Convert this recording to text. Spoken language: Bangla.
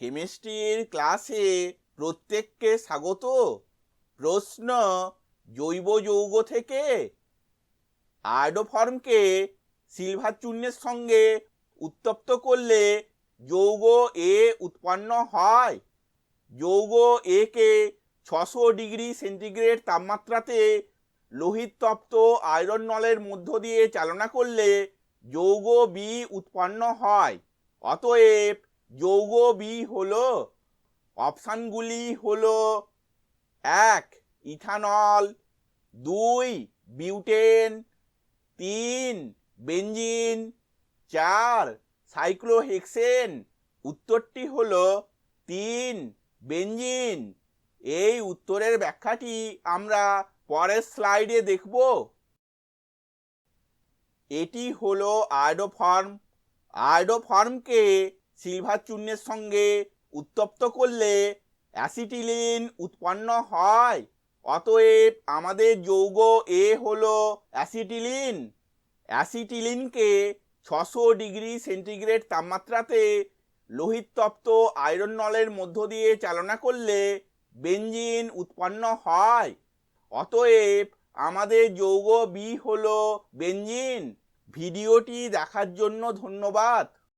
কেমিস্ট্রির ক্লাসে প্রত্যেককে স্বাগত। প্রশ্ন, জৈব যৌগ থেকে আয়োডোফর্মকে সিলভার চূর্ণের সঙ্গে উত্তপ্ত করলে যৌগ এ উৎপন্ন হয়। যৌগ এ কে ছশো ডিগ্রি সেন্টিগ্রেড তাপমাত্রাতে লোহিত তপ্ত আয়রন নলের মধ্য দিয়ে চালনা করলে যৌগ বি উৎপন্ন হয়। অতএব যৌগ বি হলো, অপশানগুলি হলো এক, ইথানল, দুই, বিউটেন, তিন, বেঞ্জিন, চার, সাইক্লোহেক্সেন, উত্তরটি হলো তিন, বেঞ্জিন। এই উত্তরের ব্যাখ্যাটি আমরা পরের স্লাইডে দেখব। এটি হলো আয়োডোফর্ম আয়োডোফর্মকে সিলভার চূর্ণের সঙ্গে উত্তপ্ত করলে অ্যাসিটিলিন উৎপন্ন হয়। অতএব আমাদের যৌগ এ হলো অ্যাসিটিলিন। অ্যাসিটিলিনকে ছশো ডিগ্রি সেন্টিগ্রেড তাপমাত্রাতে লোহিত তপ্ত আয়রন নলের মধ্য দিয়ে চালনা করলে বেঞ্জিন উৎপন্ন হয়। অতএব আমাদের যৌগ বি হলো বেঞ্জিন ভিডিওটি দেখার জন্য ধন্যবাদ।